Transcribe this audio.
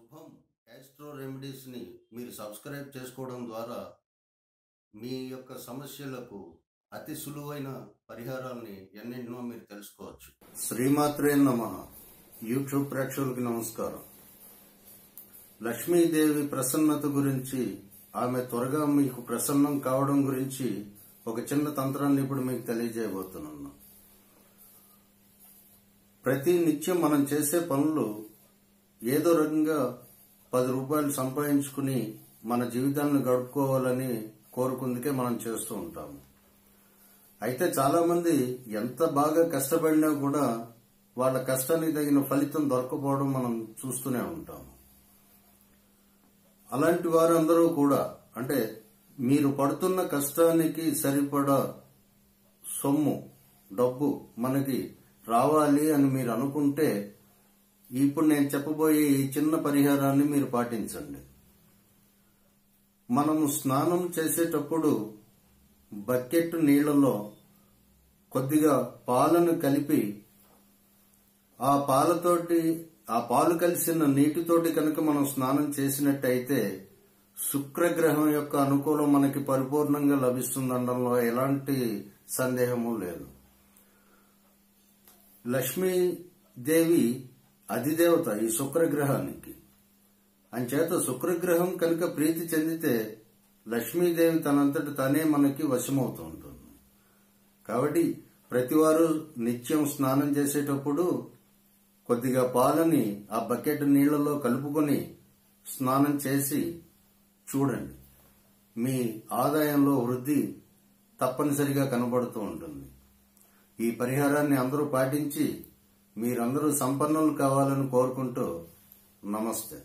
శుభం. యాస్ట్రో రెమెడీస్ని మీరు సబ్స్క్రైబ్ చేసుకోవడం ద్వారా మీ యొక్క సమస్యలకు అతి సులువైన పరిహారాల్ని ఎన్నెన్నో మీరు తెలుసుకోవచ్చు. శ్రీమాత్రే నమ. యూట్యూబ్ ప్రేక్షకులకి నమస్కారం. లక్ష్మీదేవి ప్రసన్నత గురించి ఆమె త్వరగా మీకు ప్రసన్నం కావడం గురించి ఒక చిన్న తంత్రాన్ని ఇప్పుడు మీకు తెలియజేయబోతున్నాను. ప్రతి నిత్యం మనం చేసే పనులు ఏదో రకంగా పది రూపాయలు సంపాదించుకుని మన జీవితాన్ని గడుపుకోవాలని కోరుకుందుకే మనం చేస్తూ ఉంటాము. అయితే చాలా మంది ఎంత బాగా కష్టపడినా కూడా వాళ్ళ కష్టానికి తగిన ఫలితం దొరకపోవడం మనం చూస్తూనే ఉంటాము. అలాంటి వారందరూ కూడా అంటే మీరు పడుతున్న కష్టానికి సరిపడా సొమ్ము డబ్బు మనకి రావాలి అని మీరు అనుకుంటే ఇప్పుడు నేను చెప్పబోయే ఈ చిన్న పరిహారాన్ని మీరు పాటించండి. మనము స్నానం చేసేటప్పుడు బకెట్ నీళ్ళలో కొద్దిగా పాలను కలిపి ఆ పాలతోటి ఆ పాలు కలిసిన నీటితోటి కనుక మనం స్నానం చేసినట్టయితే శుక్రగ్రహం యొక్క అనుకూలం మనకి పరిపూర్ణంగా లభిస్తుందనడంలో ఎలాంటి సందేహము లేదు. లక్ష్మీదేవి అధిదేవత ఈ శుక్రగ్రహానికి. అంచేత శుక్రగ్రహం కనుక ప్రీతి చెందితే లక్ష్మీదేవి తనంతటి తనే మనకి వశమవుతూ ఉంటుంది. కాబట్టి ప్రతివారు నిత్యం స్నానం చేసేటప్పుడు కొద్దిగా పాలని ఆ బకెట్ నీళ్ళలో కలుపుకొని స్నానం చేసి చూడండి. మీ ఆదాయంలో వృద్ధి తప్పనిసరిగా కనబడుతూ ఉంటుంది. ఈ పరిహారాన్ని అందరూ పాటించి మీరందరూ సంపన్నులు కావాలని కోరుకుంటూ నమస్తే.